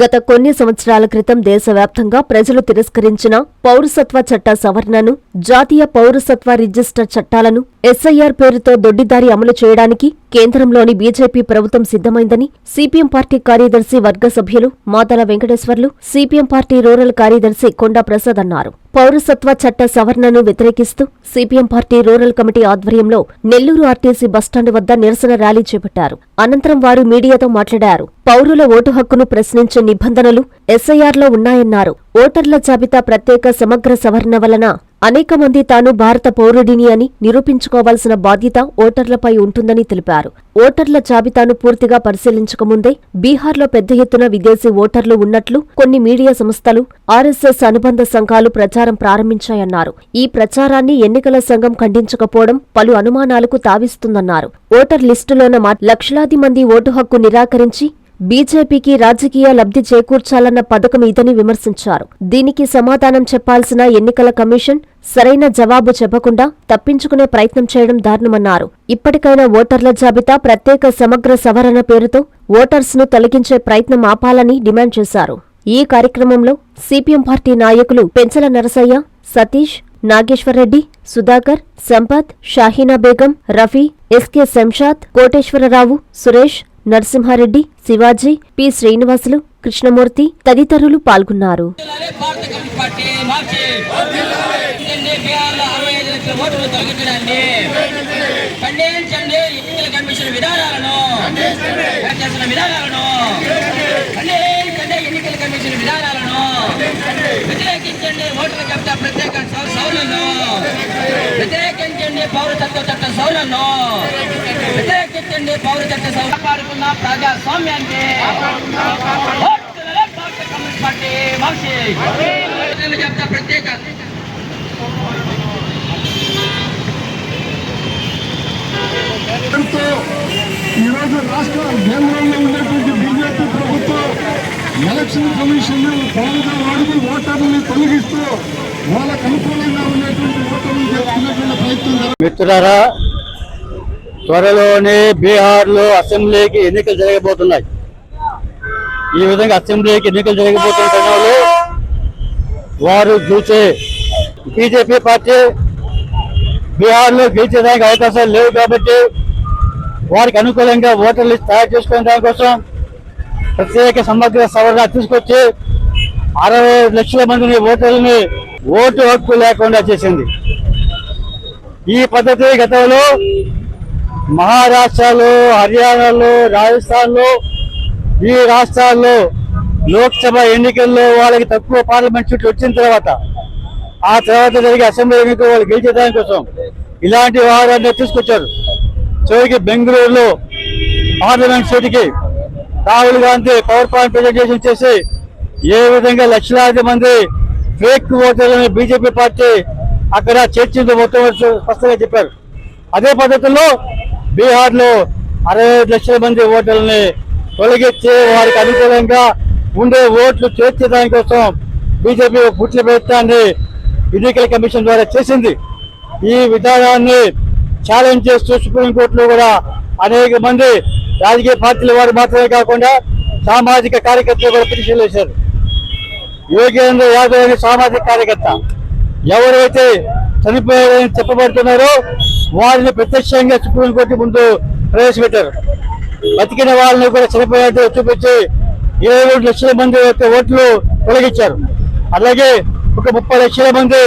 గత కొన్ని సంవత్సరాల క్రితం దేశవ్యాప్తంగా ప్రజలు తిరస్కరించిన పౌరసత్వ చట్ట సవరణను జాతీయ పౌరసత్వ రిజిస్టర్ చట్టాలను ఎస్ఐఆర్ పేరుతో దొడ్డిదారి అమలు చేయడానికి కేంద్రంలోని బీజేపీ ప్రభుత్వం సిద్ధమైందని సిపిఎం పార్టీ కార్యదర్శి వర్గ సభ్యులు Matala Venkateswarlu CPM party rural కార్యదర్శి కొండా ప్రసాద్ అన్నారు. పౌరసత్వ చట్ట సవరణను వ్యతిరేకిస్తూ సిపిఎం పార్టీ రూరల్ కమిటీ ఆధ్వర్యంలో నెల్లూరు ఆర్టీసీ బస్టాండ్ వద్ద నిరసన ర్యాలీ చేపట్టారు. అనంతరం వారు మీడియాతో మాట్లాడారు. పౌరుల ఓటు హక్కును ప్రశ్నించే నిబంధనలు ఎస్ఐఆర్లో ఉన్నాయన్నారు. ఓటర్ల జాబితా ప్రత్యేక సమగ్ర సవరణ వలన అనేక మంది తాను భారత పౌరుడిని అని నిరూపించుకోవాల్సిన బాధ్యత ఓటర్లపై ఉంటుందని తెలిపారు. ఓటర్ల జాబితాను పూర్తిగా పరిశీలించకముందే బీహార్లో పెద్ద ఎత్తున విదేశీ ఓటర్లు ఉన్నట్లు కొన్ని మీడియా సంస్థలు ఆర్ఎస్ఎస్ అనుబంధ సంఘాలు ప్రచారం ప్రారంభించాయన్నారు. ఈ ప్రచారాన్ని ఎన్నికల సంఘం ఖండించకపోవడం పలు అనుమానాలకు తావిస్తుందన్నారు. ఓటర్ లిస్టులోన మా లక్షలాది మంది ఓటు హక్కు నిరాకరించి బీజేపీకి రాజకీయ లబ్ధి చేకూర్చాలన్న పథకం ఇదని విమర్శించారు. దీనికి సమాధానం చెప్పాల్సిన ఎన్నికల కమిషన్ సరైన జవాబు చెప్పకుండా తప్పించుకునే ప్రయత్నం చేయడం దారుణమన్నారు. ఇప్పటికైనా ఓటర్ల జాబితా ప్రత్యేక సమగ్ర సవరణ పేరుతో ఓటర్స్ను తొలగించే ప్రయత్నం ఆపాలని డిమాండ్ చేశారు. ఈ కార్యక్రమంలో సిపిఎం పార్టీ నాయకులు పెంచల నరసయ్య సతీష్ నాగేశ్వరరెడ్డి సుధాకర్ సంపత్ షాహీనా బేగం రఫీ ఎస్కే శంషాద్ కోటేశ్వరరావు సురేష్ నరసింహారెడ్డి శివాజీ పి. శ్రీనివాసులు కృష్ణమూర్తి తదితరులు పాల్గొన్నారు. ఓట్లు భారత కమ్యూనిస్ట్ పార్టీ మార్చి ఇదండి బీహార్లో అరవై ఐదు లక్షల ఓట్లు తొలగించడాన్ని ఖండించండి ఎన్నికల కమిషన్ విధానాలను చేసిన విధానాలను ఖండించండి ఎన్నికల కమిషన్ విధానాలను వ్యతిరేకించండి ఓటర్ల చట్ట ప్రత్యేక సౌలను వ్యతిరేకించండి పౌరతత్వ చట్ట సౌలను వ్యతిరేకించండి పౌర సౌలు కాపాడుకున్న ప్రజాస్వామ్యాన్ని కమ్యూనిస్ట్ పార్టీ మార్చి ఓటర్ల ప్రత్యేక. ఈరోజు రాష్ట్ర కేంద్రంలో ఉన్నటువంటి ఎలక్షన్ కమిషన్ పౌరుల వాడికి ఓటర్ని తొలగిస్తూ వాళ్ళకు అనుకూలంగా ఉండేటువంటి ఓటర్లు చేసుకునేటువంటి ప్రయత్నం జరుగుతుంది. మిత్రులారా త్వరలోనే బీహార్లో అసెంబ్లీకి ఎన్నికలు జరగబోతున్నాయి ఈ విధంగా అసెంబ్లీకి ఎన్నికలు జరగబోతున్న సమయంలో వారు చూసే బీజేపీ పార్టీ బీహార్లో గెలిచేదానికి అవకాశాలు లేవు కాబట్టి వారికి అనుకూలంగా ఓటర్లు తయారు చేసుకునే దానికోసం ప్రత్యేక సమగ్ర సవరణ తీసుకొచ్చి అరవై లక్షల మందిని ఓటర్లని ఓటు హక్కు లేకుండా చేసింది. ఈ పద్ధతి గతంలో మహారాష్ట్రలో హర్యానాలో రాజస్థాన్లో ఈ రాష్ట్రాల్లో లోక్సభ ఎన్నికల్లో వాళ్ళకి తక్కువ పార్లమెంట్ సీట్లు వచ్చిన తర్వాత ఆ తర్వాత జరిగే అసెంబ్లీ ఎన్నికలు వాళ్ళు గెలిచేదాని కోసం ఇలాంటి వారాన్ని తీసుకొచ్చారు. చివరికి బెంగళూరులో parliament సీటుకి Rahul Gandhi power point presentation చేసి ఏ విధంగా లక్షలాది మంది ఫేక్ ఓటర్లని బీజేపీ పార్టీ అక్కడ చర్చించి మొత్తం స్పష్టంగా చెప్పారు. అదే పద్ధతిలో బీహార్లో అరవై ఐదు లక్షల మంది ఓటర్లని తొలగించి వారికి అనుకూలంగా ఉండే ఓట్లు చేర్చే దానికోసం బీజేపీ గుట్ల ప్రయత్నాన్ని ఎన్నికల కమిషన్ ద్వారా చేసింది. ఈ విధానాన్ని ఛాలెంజ్ చేస్తూ సుప్రీంకోర్టులో కూడా అనేక మంది రాజకీయ పార్టీల వారు మాత్రమే కాకుండా సామాజిక కార్యకర్తలు కూడా పిటిషన్ వేశారు. యోగేంద్ర యాదవ్ అనే సామాజిక కార్యకర్త. ఎవరైతే చనిపోయారని చెప్పబడుతున్నారో వారిని ప్రత్యక్షంగా సుప్రీంకోర్టు ముందు ప్రవేశపెట్టారు. బతికిన వాళ్ళని కూడా చనిపోయినట్టు చూపించి ఇరవై మూడు లక్షల మంది యొక్క ఓట్లు తొలగించారు. అలాగే ఒక ముప్పై లక్షల మంది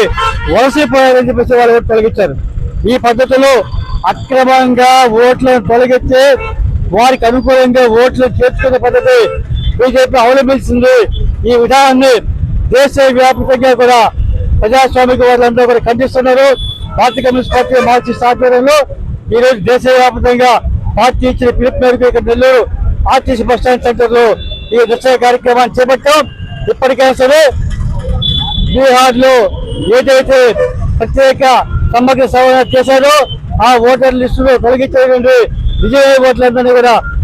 వలసపోయారని చెప్పేసి వాళ్ళ ఓట్లు తొలగించారు. ఈ పద్ధతిలో అక్రమంగా ఓట్లను తొలగిస్తే వారికి అనుకూలంగా ఓట్లు చేర్చుకునే పద్ధతి బీజేపీ అవలంబించింది ఈ విధానాన్ని దేశ వ్యాప్తంగా కూడా ప్రజాస్వామిక వాళ్ళందరూ కూడా ఖండిస్తున్నారు. భారతీయ కమ్యూనిస్ట్ పార్టీ మార్చి ఆధ్వర్యంలో ఈ దేశవ్యాప్తంగా పార్టీ ఇచ్చిన పిలుపు మేరకు ఇక్కడ నెల్లూరు ఆర్టీసీ బస్ స్టాండ్ సెంటర్లో ఈ నిశ్చయ కార్యక్రమాన్ని చేపట్టాం. ఇప్పటికైనా సరే బీహార్లో ఏదైతే ప్రత్యేక సమగ్ర సవరణ చేశారో ఆ ఓటర్ లిస్టులో తొలగించేటువంటి విజయ ఓట్లందరినీ కూడా